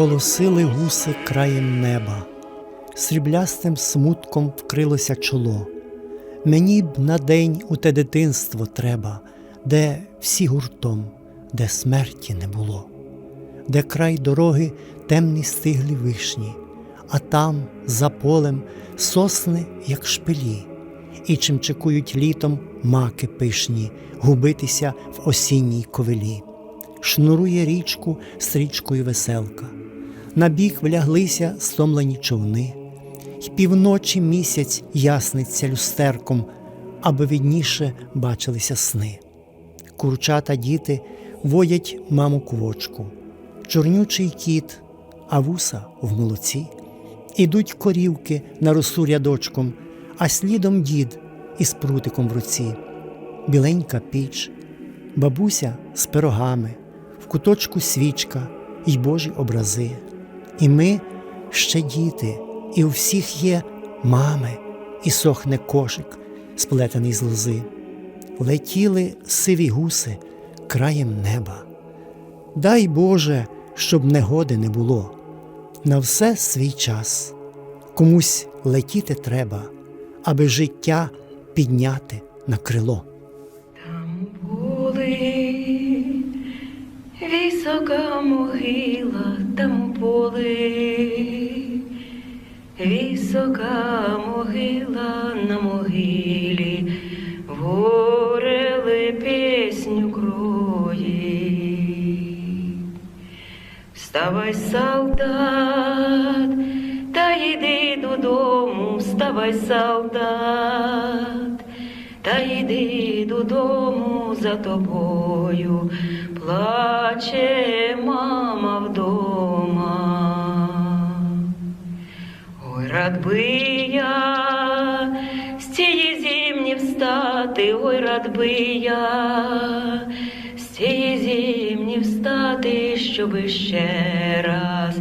Відголосили гуси краєм неба, сріблястим смутком вкрилося чоло. Мені б на день у те дитинство треба, де всі гуртом, де смерті не було, де край дороги темні стиглі вишні, а там, за полем, сосни, як шпилі, і чимчикують літом маки пишні, губитися в осінній ковилі шнурує річку стрічкою веселка. На бік вляглися стомлені човни, й півночі місяць ясниться люстерком, аби відніше бачилися сни. Курчата діти водять маму квочку, чорнючий кіт, а вуса в молоці. Ідуть корівки на росу рядочком, а слідом дід із прутиком в руці, біленька піч, бабуся з пирогами, в куточку свічка й Божі образи. І ми ще діти, і у всіх є мами, і сохне кошик, сплетений з лози. Летіли сиві гуси краєм неба. Дай Боже, щоб негоди не було. На все свій час. Комусь летіти треба, аби життя підняти на крило. Були висока могила на могилі, горели пісню крої. Вставай, солдат, та йди додому, вставай, солдат, та йди додому за тобою, плаче мама вдома. Рад би я з цієї зімні встати, ой, рад би я з цієї зімні встати, щоби ще раз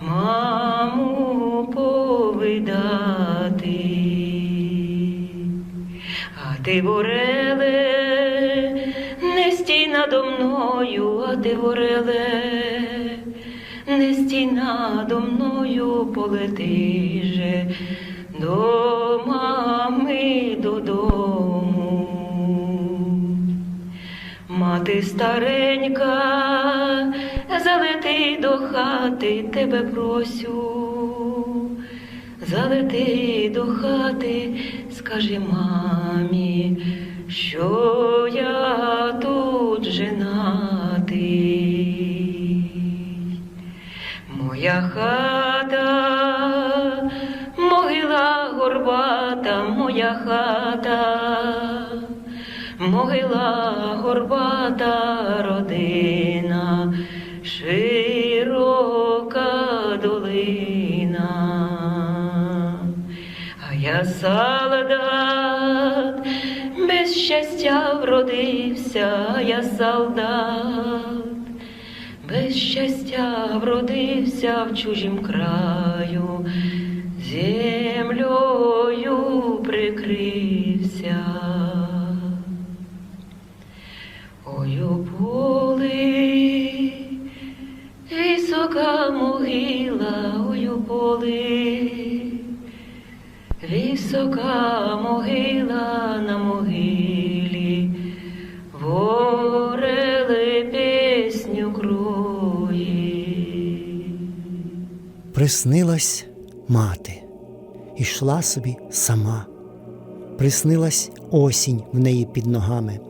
маму повидати. А ти вореле, не стій надо мною, а ти вореле, не стій надо мною, полети же до мами додому. Мати старенька, залети до хати, тебе просю, залети до хати, скажи мамі, що я тут женатий. Моя хата, могила горбата, моя хата, могила горбата родина, широка долина. А я солдат, без щастя вродився, я солдат без щастя вродився в чужім краю, землею прикрився. Ой, у полі висока могила, ой, у полі, висока могила Приснилась мати, ішла собі сама. Приснилась осінь в неї під ногами,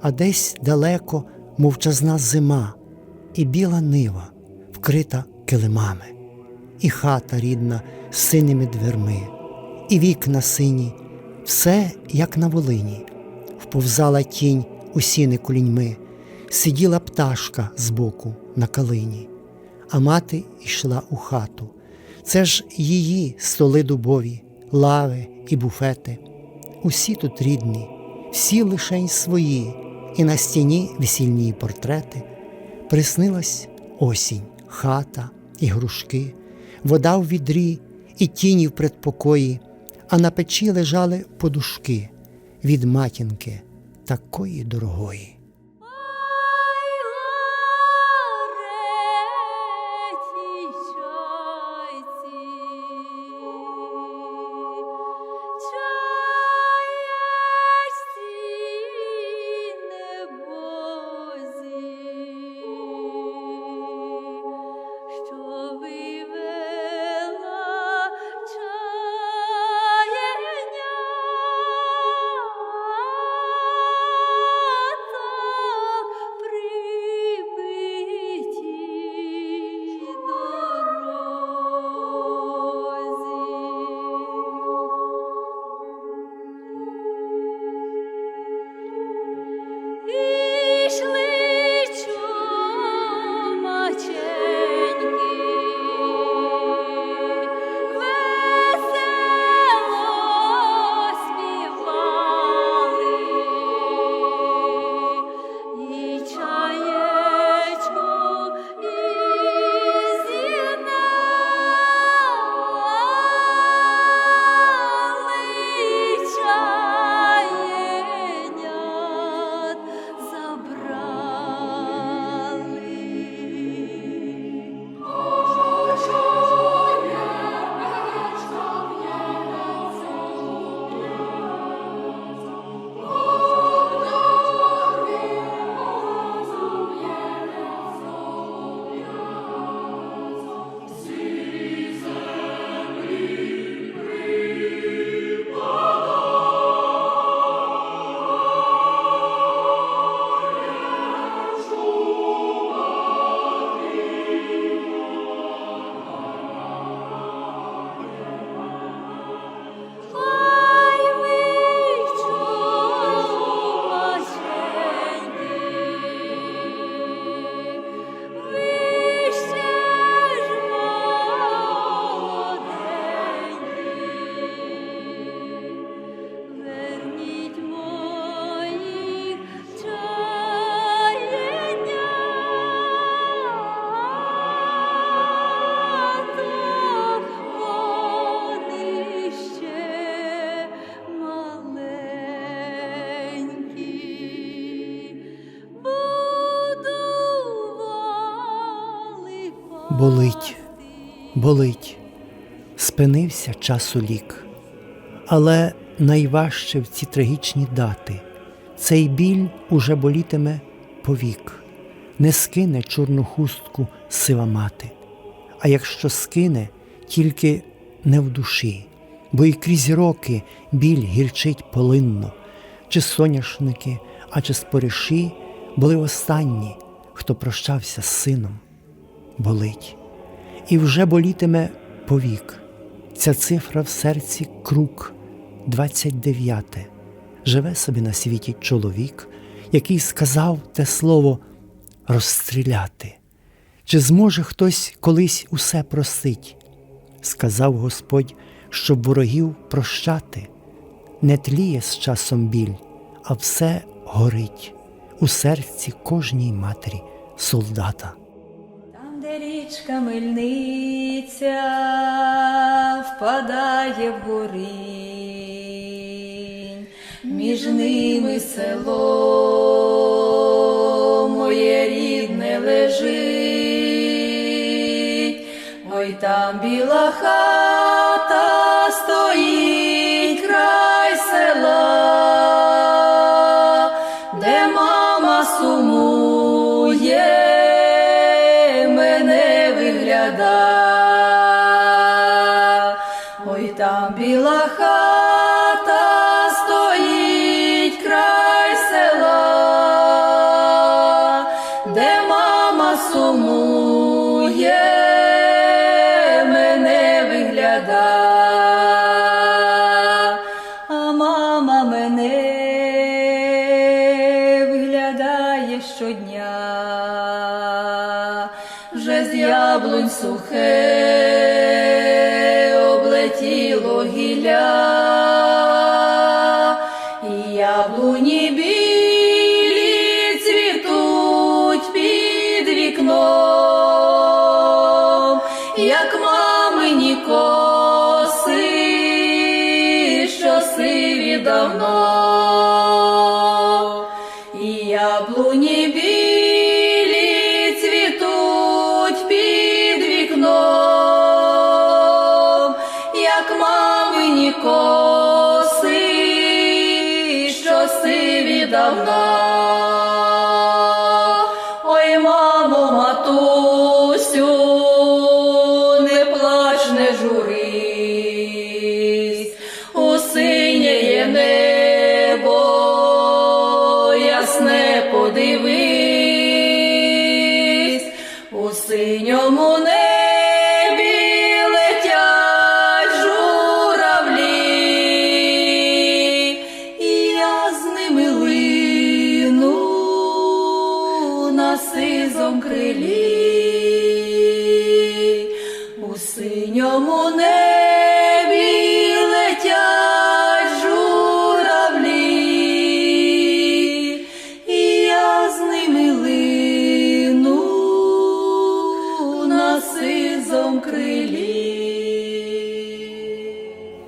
а десь далеко мовчазна зима, і біла нива, вкрита килимами, і хата рідна з синими дверми, і вікна сині, все як на волині, вповзала тінь у сіни куліньми, сиділа пташка збоку на калині, а мати йшла у хату. Це ж її столи дубові, лави і буфети. Усі тут рідні, всі лишень свої, і на стіні весільні портрети. Приснилась осінь, хата і грушки, вода в відрі і тіні в предпокої, а на печі лежали подушки від матінки такої дорогої. Болить, болить, спинився часу лік. Але найважче в ці трагічні дати. Цей біль уже болітиме повік, не скине чорну хустку сива мати, а якщо скине, тільки не в душі, бо і крізь роки біль гірчить полинно, чи соняшники, а чи спориші були останні, хто прощався з сином. Болить, і вже болітиме повік. Ця цифра в серці круг 29. Живе собі на світі чоловік, який сказав те слово розстріляти. Чи зможе хтось колись усе простить? Сказав Господь, щоб ворогів прощати. Не тліє з часом біль, а все горить у серці кожній матері солдата. Де річка мельниця впадає в горинь, між ними село моє рідне лежить, ой там біла хата стоїть вже з яблунь сухе облетіло гілля, ясне подивись, у синьому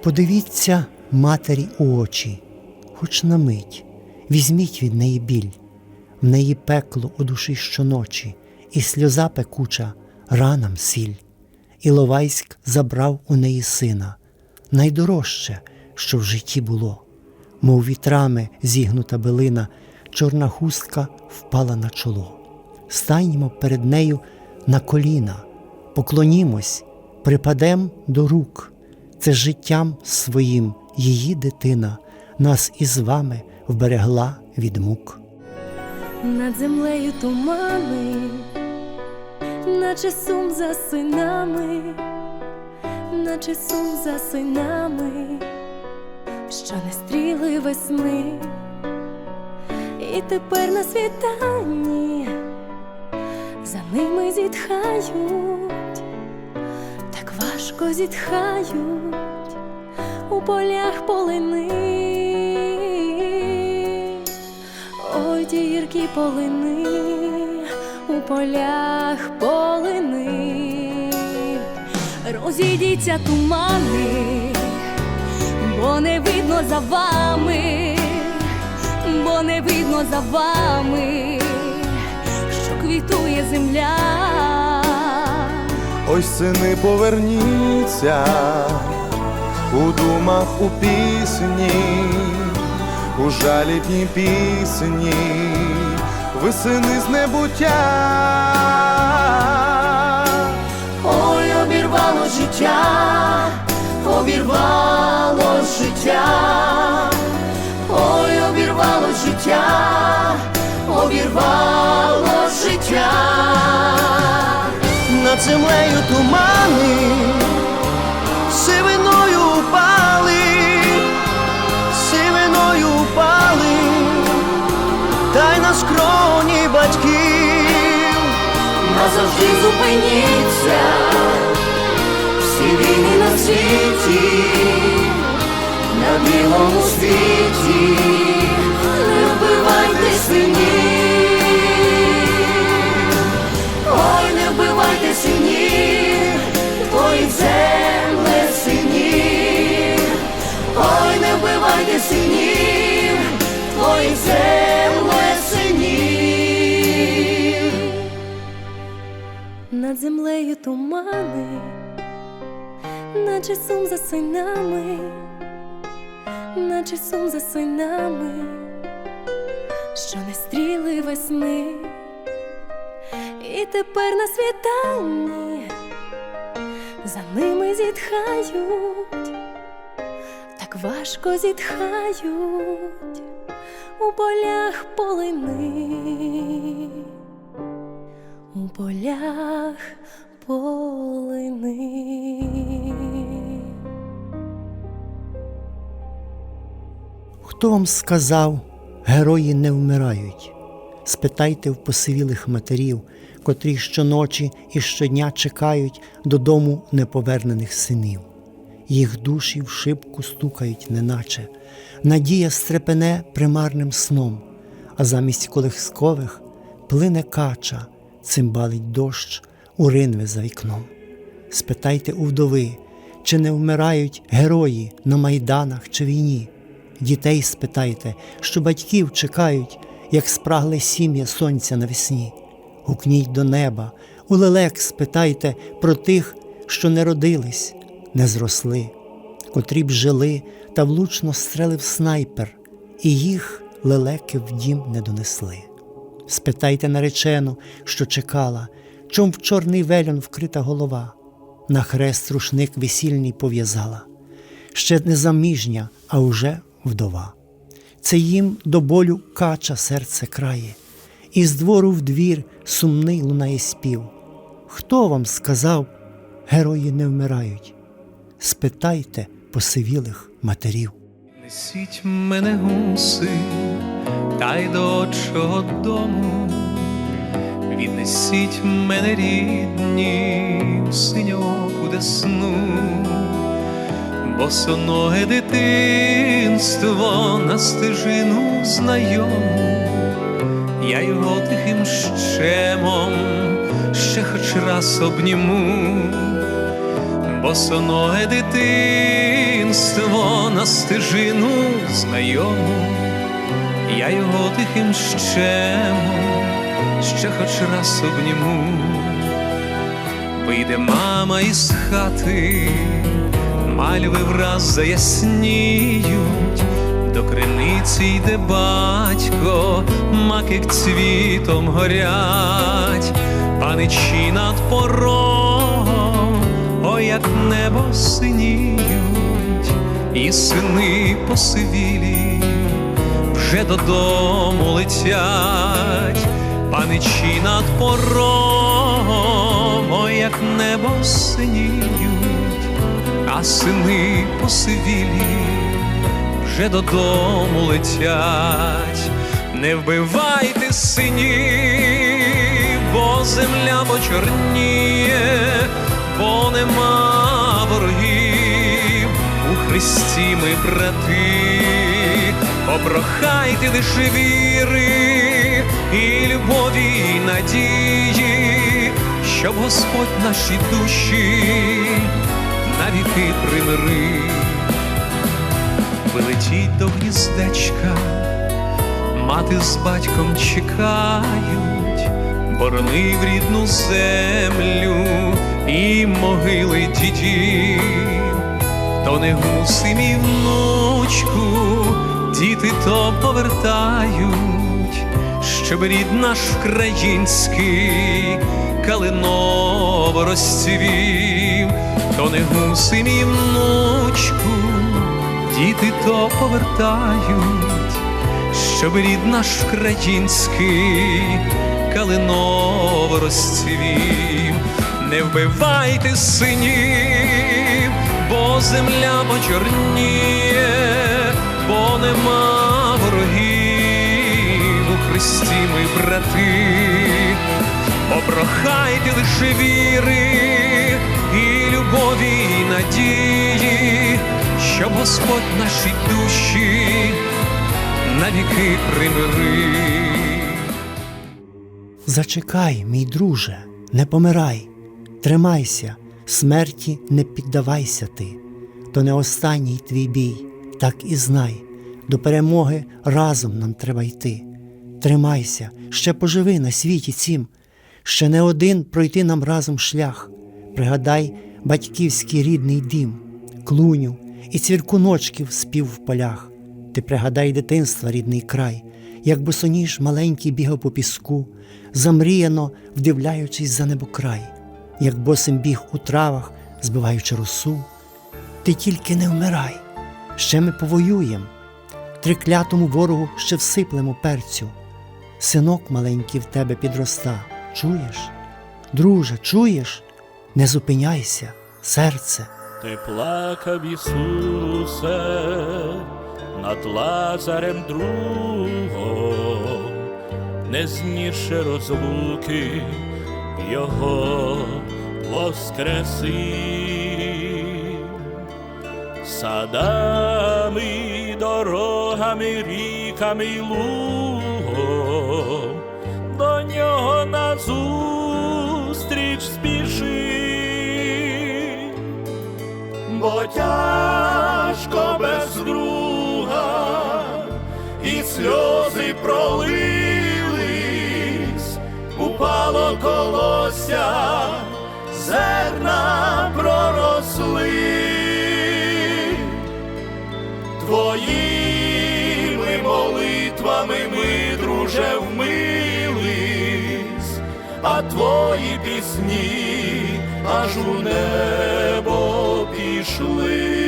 Подивіться матері у очі, хоч на мить, візьміть від неї біль, в неї пекло у душі щоночі, і сльоза пекуча ранам сіль. Іловайськ забрав у неї сина, найдорожче, що в житті було, мов вітрами зігнута билина, чорна хустка впала на чоло. Станьмо перед нею на коліна, поклонімось, припадем до рук. Це життям своїм її дитина нас із вами вберегла від мук. Над землею тумани, наче сум за синами, наче сум за синами, що не стріли весни, і тепер на світанні за ними зітхають, так важко зітхають у полях полини. Ой, гіркі полини, у полях полини, розійдіться тумани, бо не видно за вами, бо не видно за вами, що квітує земля. Ой, сини, поверніться у думах у пісні, у жалібній пісні, ви сини з небуття. Ой, обірвало життя, обірвало життя, ой, обірвало життя, обірвало життя. Над землею тумани, сивиною упали, сивиною упали, та й на скроні батьків. Назавжди зупиніться, всі війни на світі, на білому світі, вбивайте синів, твої земле синів. Над землею тумани, наче сум за синами, наче сум за синами, що не стріли весни, і тепер на світанні за ними зітхають, важко зітхають у полях полини у полях полини. Хто вам сказав, герої не вмирають? Спитайте в посивілих матерів, котрі щоночі і щодня чекають додому неповернених синів. Їх душі в шибку стукають, неначе надія стрепене примарним сном, а замість колискових плине кача, цимбалить дощ у ринве за вікном. Спитайте у вдови, чи не вмирають герої на майданах чи війні. Дітей спитайте, що батьків чекають, як спрагле сім'я сонця навесні. Гукніть до неба, у лелек спитайте про тих, що не родились, не зросли, котрі б жили та влучно стрелив снайпер, і їх лелеки в дім не донесли. Спитайте наречену, що чекала, чом в чорний вельон вкрита голова, на хрест рушник весільний пов'язала ще не заміжня, а уже вдова. Це їм до болю кача серце крає, і з двору в двір сумний лунає спів. Хто вам сказав, герої не вмирають? Спитайте посивілих матерів. Несіть мене гуси, та й до отчого дому, віднесіть мене рідні в синьоку десну, босоноге дитинство на стежину знайому, я його тихим щемом ще хоч раз обніму босоноге дитинство на стежину знайому, я його тихим щемом ще хоч раз обніму, вийде мама із хати, мальви враз заясніють, до криниці йде батько, маки цвітом горять, паничі над порогом, як небо синіють, і сини посивілі вже додому летять, паничі над порогом, як небо синіють, а сини посивілі вже додому летять, не вбивайте синів, бо земля почорніє, бо нема ворогів у Христі ми брати, попрохайте лише віри і любові, і надії, щоб Господь наші душі навіки примирив. Вилетіть до гніздечка, мати з батьком чекають, борони в рідну землю і могили дідів, то не гуси мій внучку, діти то повертають, щоб рід наш український калиново розцвів, то не гуси мій внучку діти то повертають, щоб рід наш український калиново розцвів. Не вбивайте синів, бо земля почорніє, бо нема ворогів у Христі ми брати. Попрохайте лише віри і любові, і надії, щоб Господь наші душі навіки примирив. Зачекай, мій друже, не помирай, тримайся, смерті не піддавайся ти, то не останній твій бій, так і знай, до перемоги разом нам треба йти. Тримайся, ще поживи на світі цім, ще не один пройти нам разом шлях. Пригадай батьківський рідний дім, клуню і цвіркуночків спів в полях. Ти пригадай дитинства рідний край, як босоніж маленький бігав по піску, замріяно вдивляючись за небокрай, як босим біг у травах, збиваючи росу. Ти тільки не вмирай, ще ми повоюєм, триклятому ворогу ще всиплемо перцю. Синок маленький в тебе підроста, чуєш? Друже, чуєш? Не зупиняйся, серце. Ти плакав, Ісусе, над Лазарем другом, не знісши розлуки, Його воскресив. Садами, дорогами, ріками лугом, до нього назустріч спіши бо тяжко без друга, і сльози пролились, упало колося, зерна проросли. Твоїми молитвами ми, друже, вмились, а твої пісні аж у небо пішли.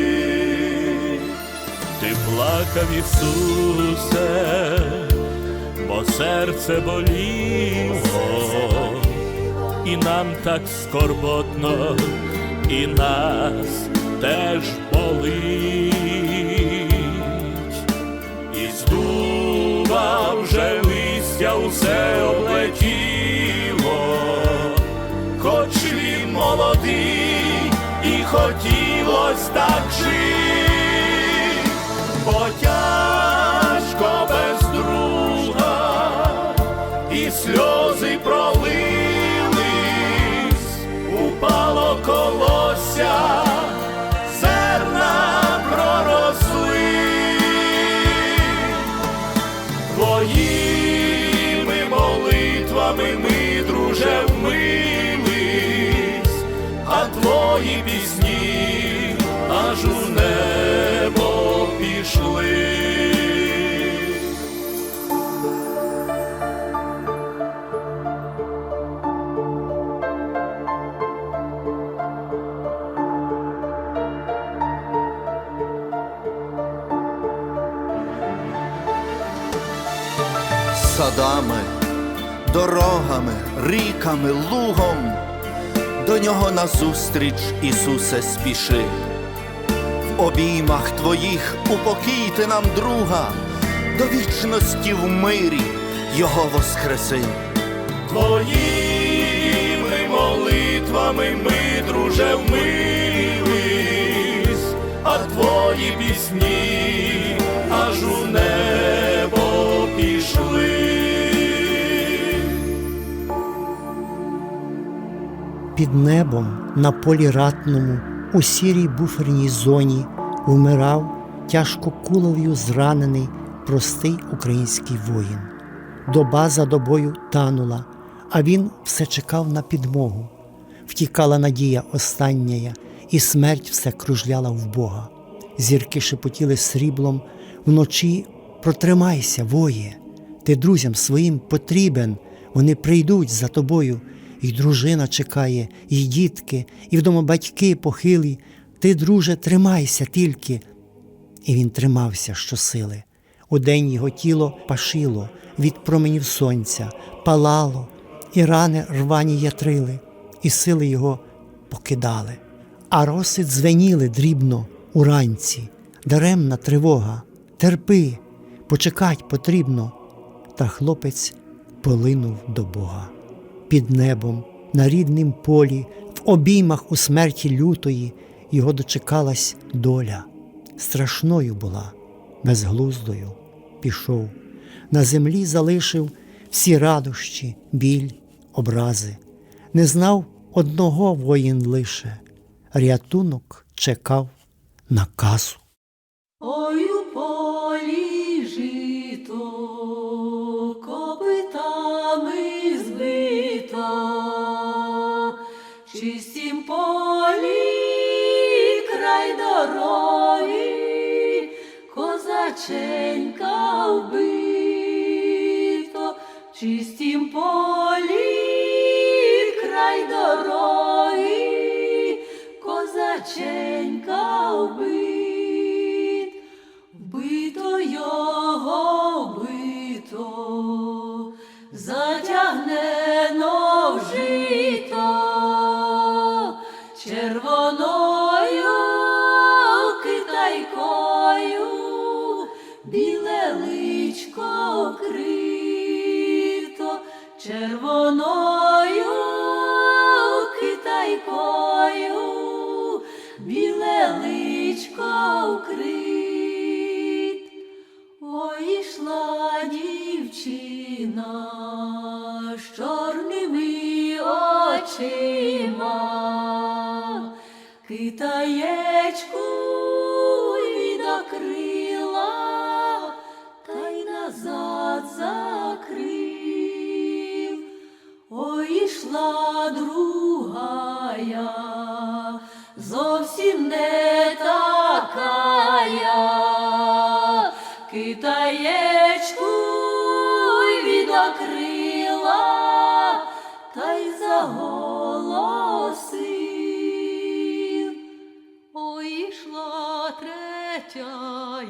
Ти плакав, Ісусе, бо серце боліло, і нам так скорботно, і нас теж болить. І з дуба вже листя усе облетіло, хоч він молодий, і хотілось так жить, Садами, дорогами, ріками, лугом, до нього назустріч, Ісусе, спіши. В обіймах твоїх упокійте нам друга, до вічності в мирі Його воскреси. Твоїми молитвами ми, друже, вмились, а твої пісні аж у небо Під небом на полі ратному, у сірій буферній зоні, вмирав тяжко кулов'ю зранений простий український воїн. Доба за добою танула, а він все чекав на підмогу. Втікала надія остання, і смерть все кружляла в Бога. Зірки шепотіли сріблом, вночі протримайся, воє. Ти друзям своїм потрібен, вони прийдуть за тобою, і дружина чекає, і дітки, і вдома батьки похилі. Ти, друже, тримайся тільки. І він тримався щосили. Удень його тіло пашило від променів сонця, палало, і рани рвані ятрили, і сили його покидали. А роси дзвеніли дрібно уранці, даремна тривога, терпи, почекать потрібно. Та хлопець полинув до Бога. Під небом, на ріднім полі, в обіймах у смерті лютої його дочекалась доля. Страшною була, безглуздою пішов, на землі залишив всі радощі, біль, образи. Не знав одного воїн лише, рятунок чекав наказу. Козаченька вбито, чистім полі край дороги, козаченька вбит.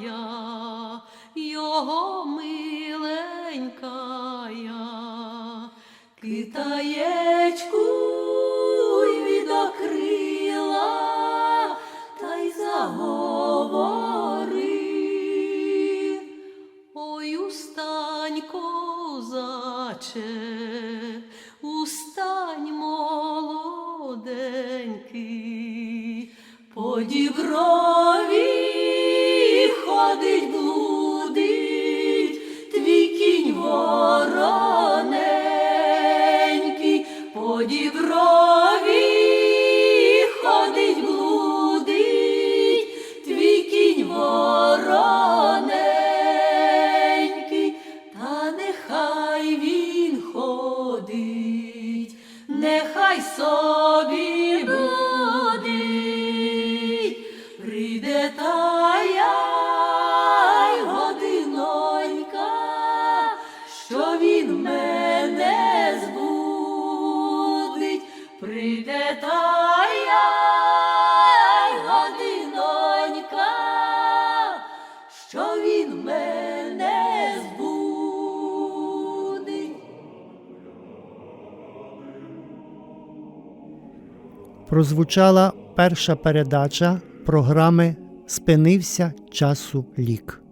я, його миленька китає. прозвучала перша передача програми Спинився часу лік.